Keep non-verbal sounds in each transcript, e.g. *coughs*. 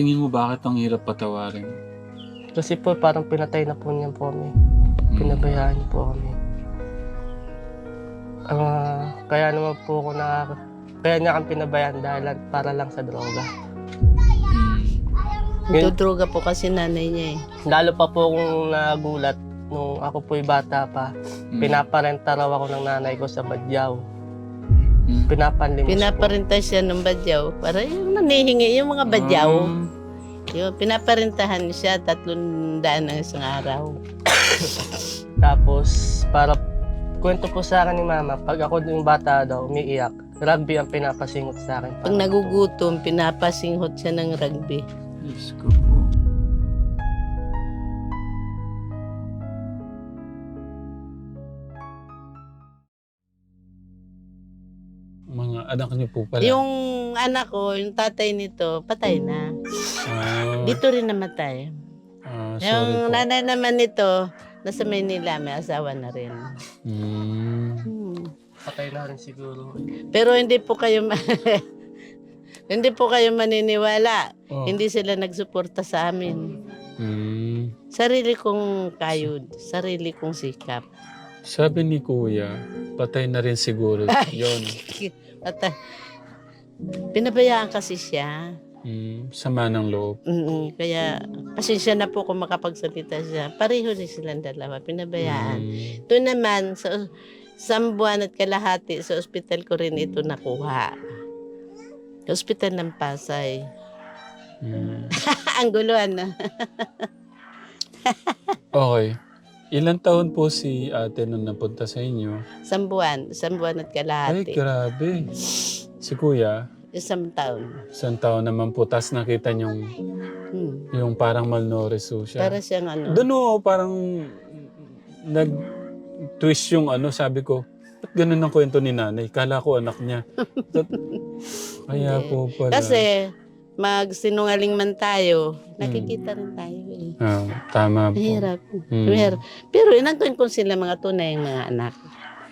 tingin mo bakit ang hirap patawarin? Kasi po parang pinatay na po niya po kami. Mm. Pinabayaan niyo po kami. Ah, kaya naman po ako na kaya niya kang pinabayaan dahil lang- para lang sa droga. Mm. Yun- Nagdudruga po kasi nanay niya eh. Lalo pa po akong nagulat nung ako po'y bata pa. Mm. Pinaparenta raw ako ng nanay ko sa Badyaw. Mm. Pinapanlimos po. Pinaparinta siya ng badyaw. Para yung nanihingi, yung mga badyaw. Ah. Yung pinaparintahan siya, tatlong daan ng isang araw. *coughs* Tapos, para kwento po sa akin ni mama, pag ako yung bata daw, umiiyak, rugby ang pinapasingot sa akin. Pag nagugutom, pinapasinghot siya ng rugby. Diyos ko anak niyo po pala. Yung anak ko, yung tatay nito, patay na. Ah, Dito rin namatay. ah, sorry Yung po. nanay naman nito, nasa Maynila, may asawa na rin. Mm. Hmm. Patay na rin siguro. Pero hindi po kayo ma- *laughs* hindi po kayo maniniwala. Oh. Hindi sila nagsuporta sa amin. Mm. Sarili kong kayod, sarili kong sikap. Sabi ni Kuya, patay na rin siguro yon. At ah, pinabayaan kasi siya. Mm. Sama ng loob. Mm, kaya pasensya na po kung makapagsalita siya. Pareho rin silang dalawa, pinabayaan. Mm. Ito naman, sa isang buwan at kalahati, sa ospital ko rin ito nakuha. Sa ospital ng Pasay. Mm. *laughs* Ang guluhan na. Okay. Ilan taon po si ate nung napunta sa inyo? Isang buwan, isang buwan at Ay, kalahati. grabe. Si Kuya, Isang taon. isang taon naman po, tas nakita niyong Hmm. yung parang malnourished po siya. Para siyang ano. Doon oh, parang nag-twist yung ano, sabi ko, ba't ganun ang kwento ni nanay? Kala ko anak niya. *laughs* Kaya po pala. Kasi, magsinungaling man tayo, nakikita rin tayo eh. Ah, tama po. Mahirap. Mm. Mahirap. Pero inangkin ko sila mga tunay mga anak.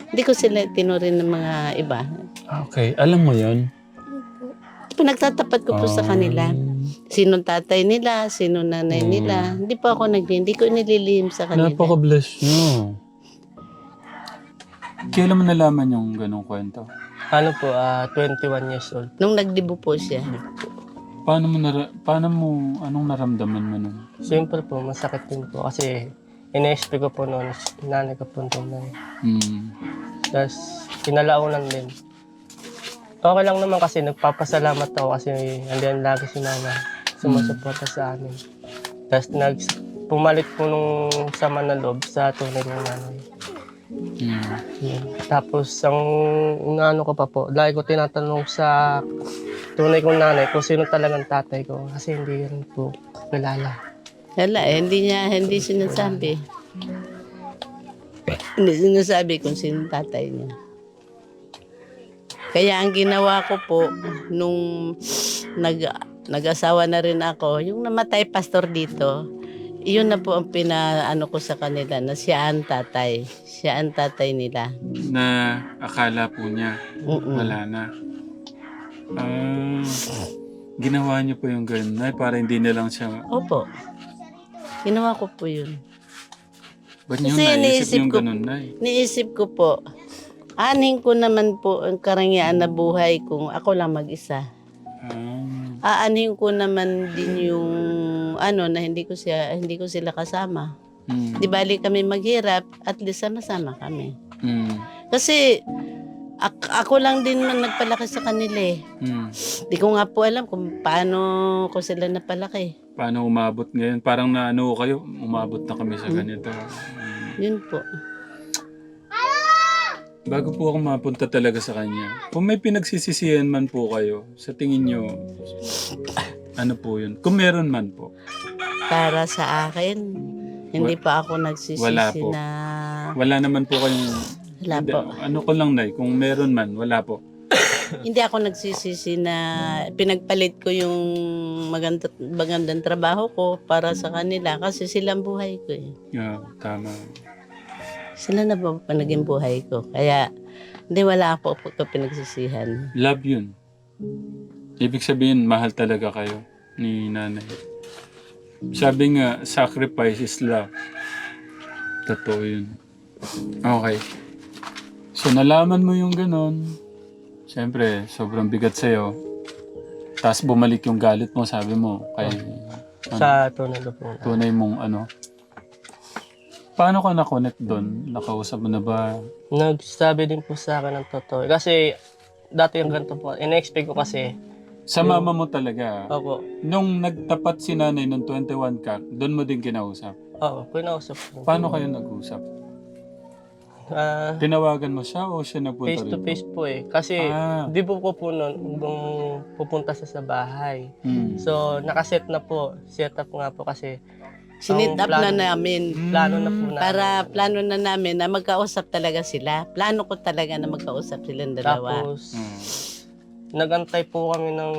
Hindi ko sila tinurin ng mga iba. Okay, alam mo yon Pinagtatapat ko po sa kanila. Ah. Sinong tatay nila, sino nanay Mm. nila. Hindi pa ako nag hindi ko nililihim sa kanila. Napaka-bless nyo. Kailan mo nalaman yung ganong kwento? Ano po, ah 21 years old. Nung nagdibo po siya. Paano mo, nara- paano mo, anong naramdaman mo nun? Siyempre po, masakit din po kasi ina-SP ko po noon, nanay ko po noon. Hmm. Tapos, pinalaunan din. Okay lang naman kasi nagpapasalamat ako kasi andiyan lagi si mama sumusuporta sa amin. Tapos nag pumalit po nung sama na loob sa tunay ng nanay. Hmm. Yun. Tapos ang ano ko pa po, lagi ko tinatanong sa tunay kong nanay kung sino talagang tatay ko kasi hindi rin po kilala. Wala eh, hindi niya, hindi sinasabi. hindi sinasabi kung sino tatay niya. Kaya ang ginawa ko po, nung nag, nag-asawa na rin ako, yung namatay pastor dito, yun na po ang pinaano ko sa kanila, na siya ang tatay. Siya ang tatay nila. Na akala po niya, Mm-mm. wala na. Ah, ginawa niyo po yung ganun, Nay, para hindi na lang siya, Opo. Ginawa ko po yun. ba't niyo Kasi naisip iniisip yung ko- ganun, Nay? Niisip ko po, aning ko naman po ang karangyaan na buhay kung ako lang mag-isa. Ah, Aanhin ko naman din yung ano na hindi ko siya hindi ko sila kasama. hmm. Di bali kami maghirap, at least sama-sama kami. Hmm. Kasi ak- ako lang din man nagpalaki sa kanila eh. Hmm. Di ko nga po alam kung paano ko sila napalaki. Paano umabot ngayon? Parang na ano kayo, umabot na kami sa ganito. Hmm. Yun po. Bago po ako mapunta talaga sa kanya, kung may pinagsisisihan man po kayo, sa tingin nyo, ano po yun? Kung meron man po. Para sa akin, hindi pa ako nagsisisi Wala po. na Wala naman po kayong... wala Hindi, po. ano ko lang, Nay, kung meron man, wala po. *coughs* hindi ako nagsisisi na pinagpalit ko yung maganda, magandang trabaho ko para sa kanila kasi silang buhay ko eh. Yeah, tama. Sila na ba pa naging buhay ko? Kaya hindi wala ako po pinagsisihan. Love yun. Ibig sabihin, mahal talaga kayo. ni nanay. Sabi nga, sacrifice is love. Totoo yun. Okay. So, nalaman mo yung ganon. Siyempre, sobrang bigat sa'yo. Tapos bumalik yung galit mo, sabi mo, kay Sa tunay na po. tunay mong ano. Paano ka na-connect doon? Nakausap mo na ba? Nagsabi din po sa akin ng totoo. Kasi dati yung ganito po. In-expect ko kasi. Sa mama mo talaga. Opo. Nung nagtapat si nanay nung 21 ka, doon mo din kinausap. Oo, kinausap ko. Paano kayo nag-usap? Ah, Tinawagan mo siya o siya nagpunta face to rito? face po eh. Kasi Ah. di po ko po noon nung pupunta siya sa bahay. Hmm. So, nakaset na po. Set up nga po kasi Sinit up na plano- namin. plano na po na. Para plano na namin na magkausap talaga sila. Plano ko talaga na magkausap silang dalawa. Tapos, Hmm. nagantay po kami ng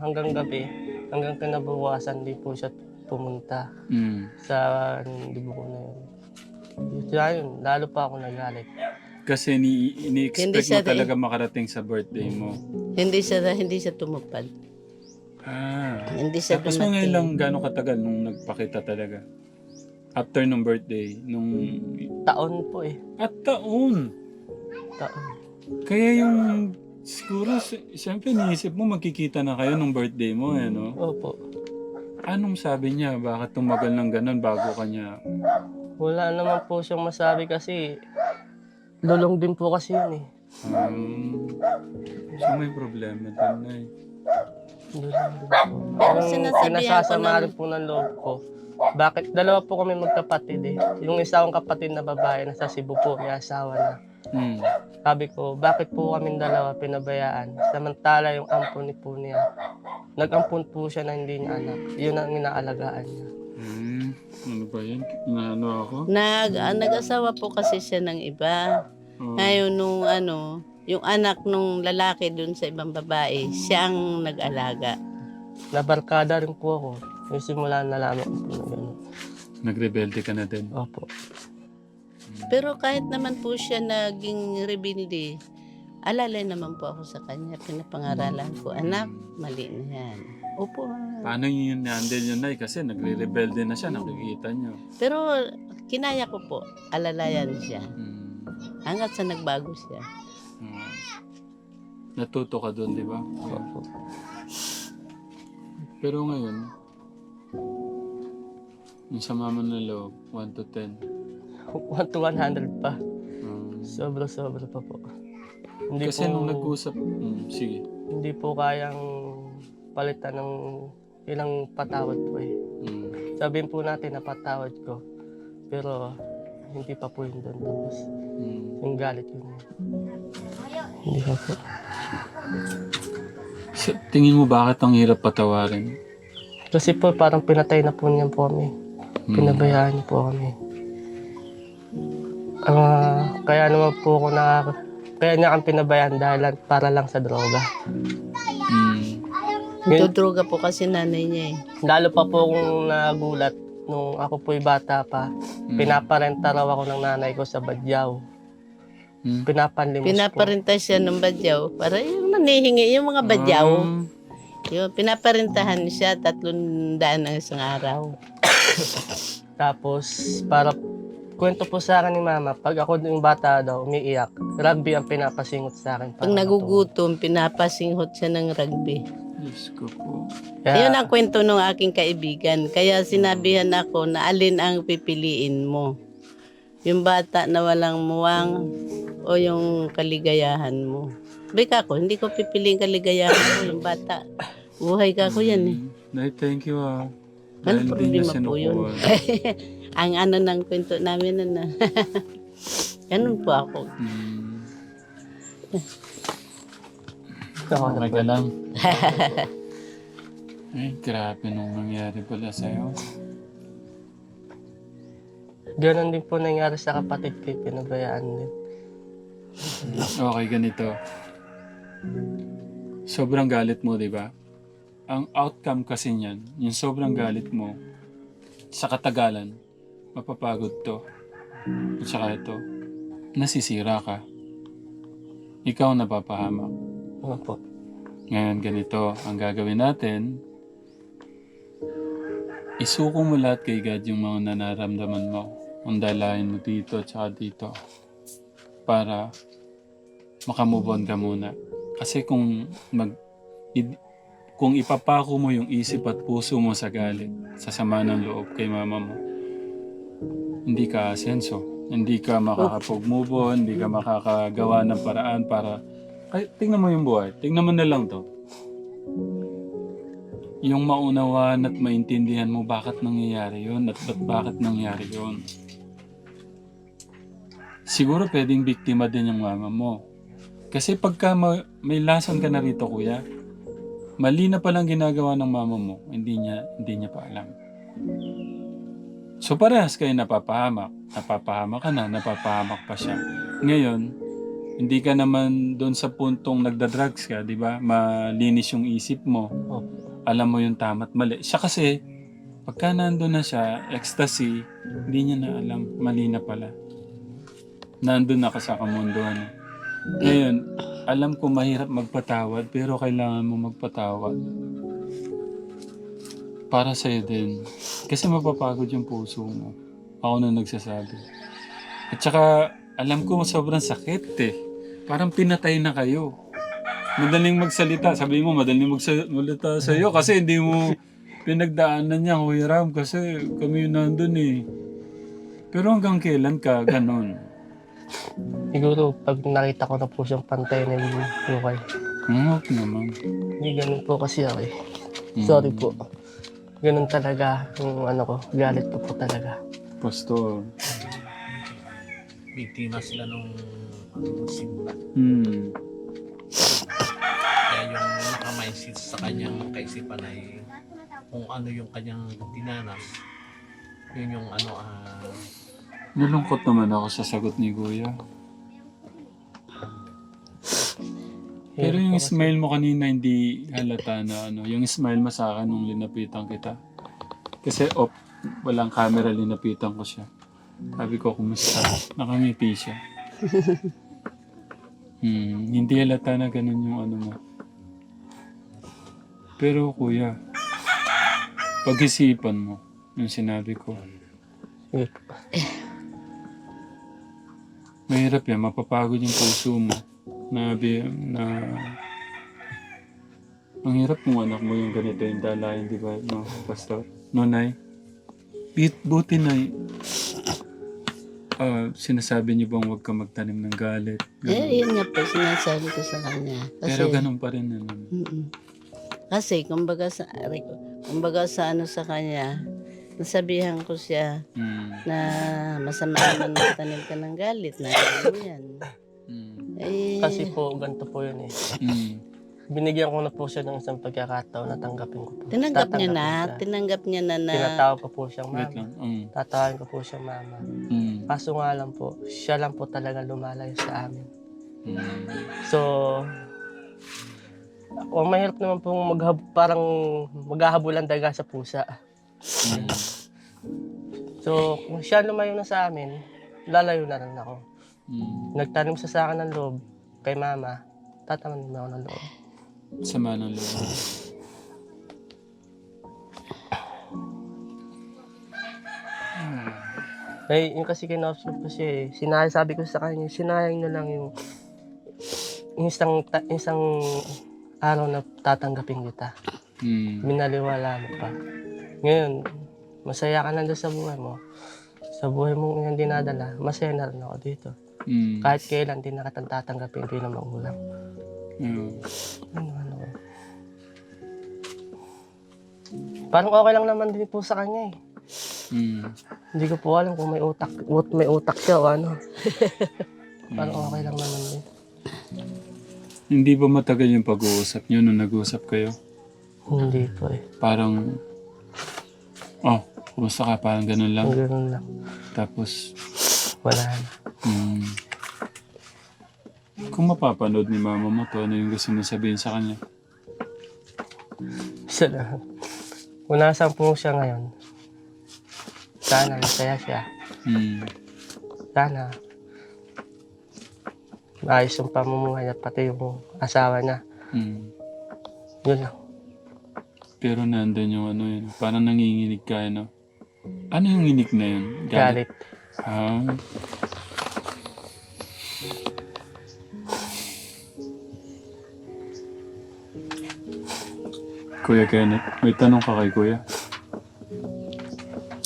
hanggang gabi. Hanggang kinabukasan, di po siya pumunta Hmm. sa dibo ko na yun. Kaya yun, lalo pa ako nagalit. Kasi ni, ini-expect Hindi siya mo talaga makarating sa birthday mo. Hindi siya hindi siya tumupad. Ah. Hindi siya Tapos mga dumating. ilang gano'ng katagal nung nagpakita talaga? After nung birthday, nung... Taon po eh. At taon! Taon. Kaya yung... Siguro, si- siyempre niisip mo magkikita na kayo nung birthday mo, eh, no? Opo. Anong sabi niya? Bakit tumagal ng ganun bago kanya? Wala naman po siyang masabi kasi lulong din po kasi yun eh. Um, so may problema doon na eh. Lulong din po. Yung Sinasabihan ko pinasasama rin po ng loob ko. Bakit? Dalawa po kami magkapatid eh. Yung isa kong kapatid na babae na sa Cebu po, may asawa na. Hmm. Sabi ko, bakit po kami dalawa pinabayaan? Samantala yung ampon ni po niya. Nag-ampon po siya na hindi niya anak. Yun ang inaalagaan niya. Hmm. Ano ba yan? Naano ako? Nag, ah, nag-asawa po kasi siya ng iba. Oh. Ngayon nung ano, yung anak nung lalaki dun sa ibang babae, siya ang nag-alaga. Nabarkada rin po ako. Yung simula nalaman ko po na gano'n. Nagrebelde ka na din. Opo. Pero kahit naman po siya naging rebelde, alalay naman po ako sa kanya. Pinapangaralan ko, anak, mali na yan. Opo. Paano niyo yun na-handle yun, Nay? Kasi nagre-rebelde na siya, nakikita niyo. Pero kinaya ko po, alalayan siya. Hmm. Hanggat sa nagbago siya. Ah. Natuto ka doon, di ba? Opo. Pero ngayon, yung sa mama na loob, 1 to 10. 1 *laughs* to 100 pa. Um, Sobra-sobra pa po. Hindi kasi po, nung nag-usap, hmm, sige. hindi po kayang palitan ng ilang patawad po eh. Hmm. Sabihin po natin na patawad ko. Pero hindi pa po yun doon. Tapos Hmm. yung galit yun. eh. Hindi pa po. Sa tingin mo bakit ang hirap patawarin? Kasi po parang pinatay na po niya po kami. Hmm. Pinabayaan niya po kami. Ah, kaya naman po ako na kaya niya kang pinabayaan dahil lang- para lang sa droga. Tutruga po kasi nanay niya eh. Lalo pa po akong nagulat nung ako po'y bata pa. Hmm. Pinaparenta raw ako ng nanay ko sa Badyaw. Hmm. Pinapanlimos po. Pinaparinta siya ng badyaw. Para yung nanihingi, yung mga badyaw. Ah. Yun, pinaparintahan siya, tatlong daan ang isang araw. *coughs* Tapos, para kwento po sa akin ni mama, pag ako yung bata daw, umiiyak, rugby ang pinapasingot sa akin. Pag nagugutom, pinapasinghot siya ng rugby. Diyos ko po. Kaya, Yun ang kwento ng aking kaibigan. Kaya sinabihan ako na alin ang pipiliin mo. Yung bata na walang muwang o yung kaligayahan mo. Bika ko, hindi ko pipiliin kaligayahan ko, yung bata. Buhay ka ko yan eh. Hmm. Nay, thank you ah. Ano Dahil hindi problema niya po yun? sinukuha. *laughs* ang ano ng kwento namin na na. *laughs* Ganun po ako. Hmm. *laughs* ako, Okay ka lang. *laughs* Ay, grabe nung nangyari pala sa'yo. ganun din po nangyari sa kapatid ko, pinabayaan din. Okay, ganito. Sobrang galit mo, di ba? Ang outcome kasi niyan, yung sobrang galit mo, sa katagalan, mapapagod to. At saka ito, nasisira ka. Ikaw napapahamak. Ano po? Ngayon ganito, ang gagawin natin, isuko mo lahat kay God yung mga nararamdaman mo. Ang dalahin mo dito at dito. Para makamove on ka muna. Kasi kung mag kung ipapako mo yung isip at puso mo sa galit, sa sama ng loob kay mama mo, hindi ka asenso. Hindi ka makakapag-move on, hindi ka makakagawa ng paraan para... Ay, tingnan mo yung buhay. Tingnan mo na lang to. Yung maunawaan at maintindihan mo bakit nangyayari yun at ba't bakit nangyayari yun. Siguro pwedeng biktima din yung mama mo. Kasi pagka ma- may lason ka na rito, kuya, mali na palang ginagawa ng mama mo, hindi niya, hindi niya pa alam. So parehas kayo napapahamak. Napapahamak ka na, napapahamak pa siya. Ngayon, hindi ka naman doon sa puntong nagda-drugs ka, di ba? Malinis yung isip mo. Opo. Alam mo yung tama at mali. Siya kasi, pagka nandun na siya, ecstasy, hindi niya na alam. Mali na pala. Nandun na ka sa kamunduan. Ngayon, alam ko mahirap magpatawad, pero kailangan mo magpatawad. Para sa'yo din. Kasi mapapagod yung puso mo. Ako na nagsasabi. At saka, alam ko sobrang sakit eh. Parang pinatay na kayo. Madaling magsalita. Sabi mo, madaling magsalita sa'yo kasi hindi mo pinagdaanan niya, Kuya Ram, kasi kami yung nandun eh. Pero hanggang kailan ka ganon? Siguro pag nakita ko na po siyang pantay na yung buhay. Hmm, okay naman. Hindi ganun po kasi ako eh. Mm. Sorry po. Ganun talaga yung ano ko. Galit ko po talaga. Pastor. biktima sila nung simba. Hmm. Kaya yung naka-mindset sa kanyang kaisipan ay kung ano yung kanyang dinanas, yun yung ano, ah, Nalungkot naman ako sa sagot ni Kuya. Pero yung smile mo kanina hindi halata na ano, yung smile mo sa akin nung linapitan kita. Kasi op, walang camera, linapitan ko siya. Sabi ko, kumusta? Nakangiti siya. *laughs* Hmm, hindi halata na ganun yung ano mo. Pero kuya, pag-isipan mo yung sinabi ko. Mahirap yan, mapapagod yung puso mo. Na, na ang hirap kung anak mo yung ganito yung dalayan, di ba, no, Pastor? No, Nay? Buti, Nay. Ah, sinasabi niyo bang huwag ka magtanim ng galit? Ganun. Eh, yun nga po sinasabi ko sa kanya. Kasi, Pero ganun pa rin, ano. Mm-mm. Kasi, kumbaga sa, aray ko, kumbaga sa ano sa kanya, nasabihan ko siya Mm, na masama naman magtanim ka ng galit na ganyan. mm, Eh, Kasi po, ganito po yun eh. mm. Binigyan ko na po siya ng isang pagkakataon na tanggapin ko po. tinanggap niya na, Tatanggapin siya. tinanggap niya na na, Tinatawag ko po siyang Wait mama. lang. Mm, Tatawagin ko po siyang mama. mm, Kaso nga lang po, siya lang po talaga lumalayo sa amin. mm. So, o mahirap naman pong maghab parang maghahabulan daga sa pusa. Mm. So, kung siya lumayo na sa amin, lalayo na rin ako. Mm. Nagtanim siya sa akin ng loob kay mama, tataman din ako ng loob. Sama ng loob. Eh, yung kasi kinausap ko siya eh. Sinayang, sabi ko sa kanya, sinayang na lang yung, yung isang, ta- isang araw na tatanggapin kita. Mm. Binaliwala mo pa. Ngayon, masaya ka na doon sa buhay mo. Sa buhay mong yung dinadala, masaya na rin ako dito. Mm. Kahit kailan, di na kitang tatanggapin bilang magulang. Mm. Ano, ano. Parang okay lang naman din po sa kanya eh. Mm. Hindi ko po alam kung may utak, ut- may utak siya o ano. *laughs* Parang okay lang naman din. Hindi ba matagal yung pag-uusap niyo nung nag-uusap kayo? Hindi po eh. Parang, oh, kumusta ka? Parang ganun lang. Ganun lang. Tapos, Wala na. mm, kung mapapanood ni mama mo to, ano yung gusto mo sabihin sa kanya? Isa lang. Kung nasaan po siya ngayon, sana masaya siya. Mm, Sana maayos yung pamumuhay at pati yung asawa niya. mm, Yun lang. Pero nandun yung ano yun. Parang nanginginig ka, ano? Ano yung inig na yun? Galit. Ah. Kuya Kenneth, may tanong ka kay Kuya.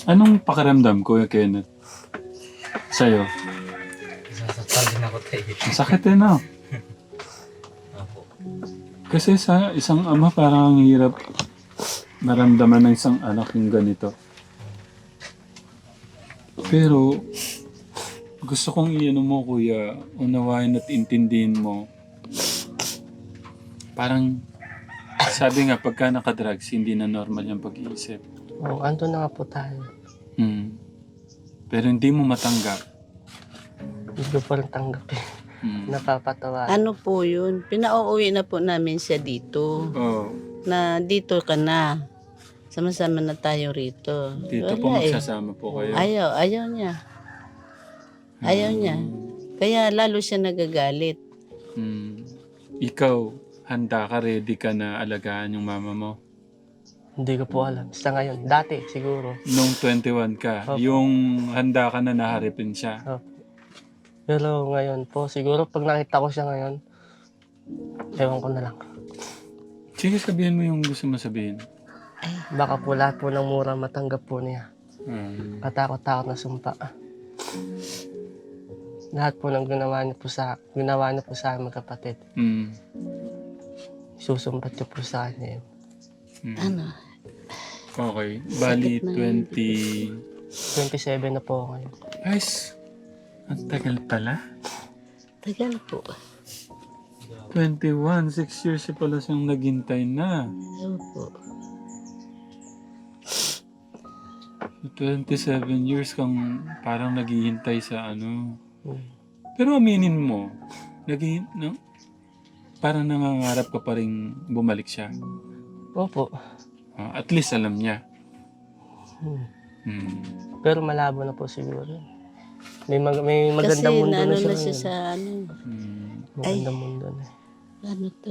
Anong pakiramdam, Kuya Kenneth? Sa'yo? Sasaktan din ako tayo. Ang sakit eh, no? Ako. Kasi sa isang ama parang ang hirap maramdaman ng isang anak yung ganito. Pero gusto kong iano mo kuya, unawain at intindihin mo. Parang sabi nga pagka nakadrugs, hindi na normal yung pag-iisip. Oh, ando na nga po tayo. Hmm. Pero hindi mo matanggap. Hindi ko pa rin tanggapin. Hmm. Napapatawa. Ano po yun? Pinauuwi na po namin siya dito. Oh, Na dito ka na. Sama-sama na tayo rito. dito po Wala eh. magsasama po kayo. Ayaw, ayaw niya. Ayaw niya. Kaya lalo siya nagagalit. Hmm. Ikaw, handa ka, ready ka na alagaan yung mama mo? Hindi ko po alam. Sa ngayon, dati siguro. Nung 21 ka, Opo. yung handa ka na naharipin siya. Opo. Pero ngayon po, siguro pag nakita ko siya ngayon, ewan ko na lang. Sige, sabihin mo yung gusto mo sabihin. Baka po lahat po ng mura matanggap po niya. Hmm. Katakot-takot na sumpa. Lahat po ng ginawa niya po sa ginawa niya po sa aming kapatid. Hmm. Susumpat niya po sa yun. Hmm. Ano? Okay. Bali, Sakit na 20... 27 na po ako ngayon. Guys, ang tagal pala. Tagal po. 21, 6 years siya pala siyang naghintay na. Opo. 27 years kang parang naghihintay sa ano. Hmm. Pero aminin mo, naghihin, no? Parang nangangarap ka pa rin bumalik siya. Opo. Ah, at least alam niya. Hmm. Hmm. Pero malabo na po siguro. May, mag- may Kasi magandang mundo naano na siya. na siya ngayon. sa ano. Hmm. Magandang mundo na. Ano to?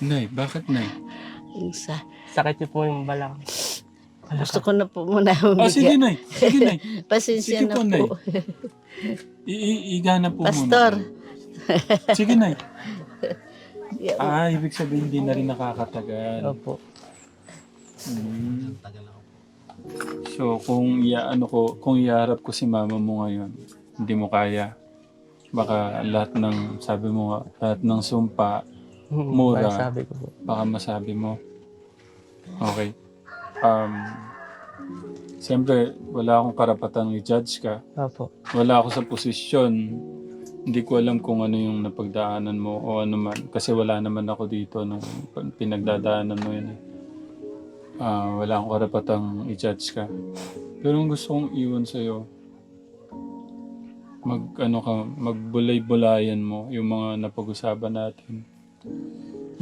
Nay, bakit nay? Yung sa... Sakit niyo po yung balak. Gusto ko na po muna Oh, sige nay. Sige nay. *laughs* Pasensya Sige na po, po. I- i- igana po Pastor. muna. Sige nay. *laughs* Ah, ibig sabihin hindi na rin nakakatagal. Opo. Hmm. Tagal ako. So, kung iaano ko, kung iharap ko si mama mo ngayon, hindi mo kaya. Baka lahat ng, sabi mo nga, lahat ng sumpa, Hmm, Mura. Sabi ko po. baka masabi mo. Okay. Um, Siyempre, wala akong karapatang i-judge ka. Opo. Wala ako sa posisyon. Hindi ko alam kung ano yung napagdaanan mo o ano man. Kasi wala naman ako dito nung pinagdadaanan mo yun. eh. Ah, wala akong karapatang i-judge ka. Pero ang gusto kong iwan sa'yo, mag, ano ka, magbulay-bulayan mo yung mga napag-usapan natin.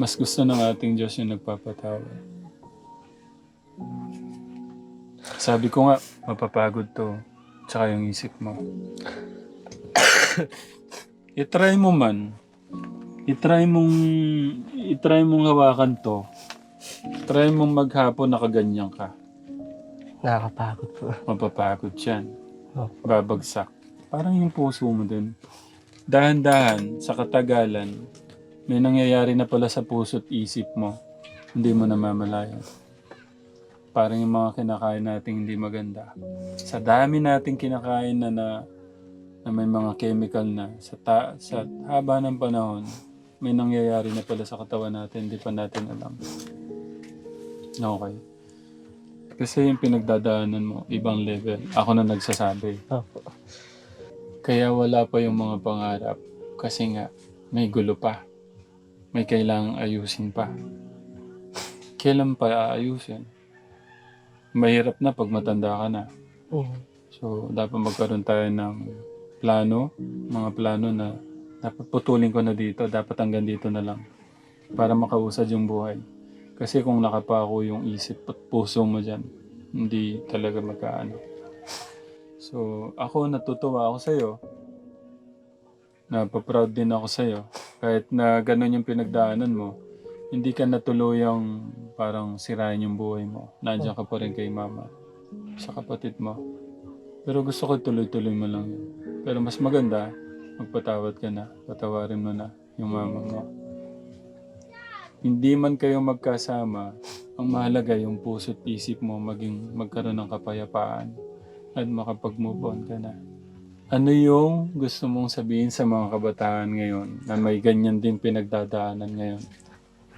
Mas gusto ng ating Diyos yung nagpapatawad. Sabi ko nga, mapapagod to. Tsaka yung isip mo. *coughs* I-try mo man. I-try mong, i-try mong hawakan to. Try mong maghapon nakaganyan ka. Nakakapagod po. Mapapagod yan. Oh. Babagsak. Parang yung puso mo din. Dahan-dahan, sa katagalan, may nangyayari na pala sa puso't isip mo. Hindi mo namamalayan. Parang yung mga kinakain nating hindi maganda. Sa dami nating kinakain na na, na may mga chemical na, sa, ta, sa haba ng panahon, may nangyayari na pala sa katawan natin, hindi pa natin alam. Okay. Kasi yung pinagdadaanan mo, ibang level. Ako na nagsasabi. Opo. Kaya wala pa yung mga pangarap. Kasi nga, may gulo pa. May kailangang ayusin pa. Kailan pa aayusin? Mahirap na pag matanda ka na. Hmm. So, dapat magkaroon tayo ng plano, mga plano na dapat putulin ko na dito, dapat hanggang dito na lang para makausad yung buhay. Kasi kung nakapako yung isip at puso mo dyan, hindi talaga magkaano. So, ako natutuwa ako sa'yo. Napaproud din ako sa'yo. Kahit na ganun yung pinagdaanan mo, hindi ka natuluyang parang sirain yung buhay mo. Nandiyan ka pa rin kay mama. Sa kapatid mo. Pero gusto ko tuloy-tuloy mo lang yun. Pero mas maganda, magpatawad ka na. Patawarin mo na yung mama mo. Hindi man kayo magkasama, ang mahalaga yung puso't isip mo maging magkaroon ng kapayapaan at makapag-move on ka na. Ano yung gusto mong sabihin sa mga kabataan ngayon na may ganyan din pinagdadaanan ngayon?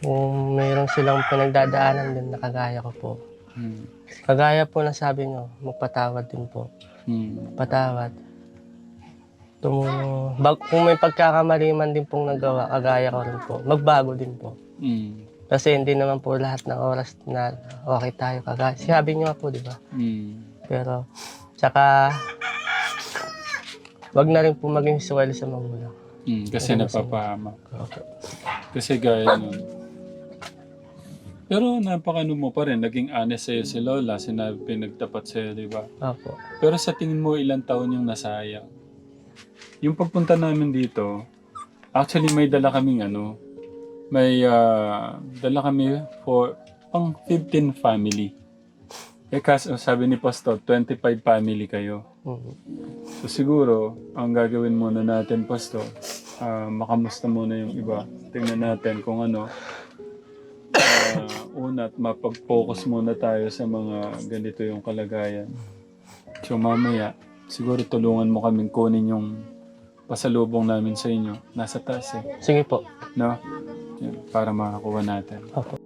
Kung mayroon silang pinagdadaanan din na kagaya ko po. Hmm. Kagaya po na sabi nyo, magpatawad din po. Hmm. Patawad. Tumulong. Bag, kung may pagkakamali man din pong nagawa, kagaya ko rin po, magbago din po. Hmm. Kasi hindi naman po lahat ng oras na okay tayo kagaya. Sabi nga po, di ba? Hmm. Pero, tsaka, wag na rin po maging suwel sa magulang. Hmm. Kasi napapahama. Kasi gaya nun. Pero napakano mo pa rin, naging honest sa'yo si Lola, sinabi pinagtapat sa'yo, di ba? Opo. Pero sa tingin mo, ilang taon yung nasayang? Yung pagpunta namin dito, actually may dala kaming ano, may ah, dala kami for pang 15 family. Eh kaso sabi ni Pastor, 25 family kayo. Mhm. So siguro, ang gagawin muna natin, Pastor, ah, makamusta muna yung iba. Tingnan natin kung ano. Ah, una at mapag-focus muna tayo sa mga ganito yung kalagayan. So mamaya, siguro tulungan mo kaming kunin yung pasalubong namin sa inyo. Nasa taas eh. Sige po. No? Yan, para makakuha natin. Opo.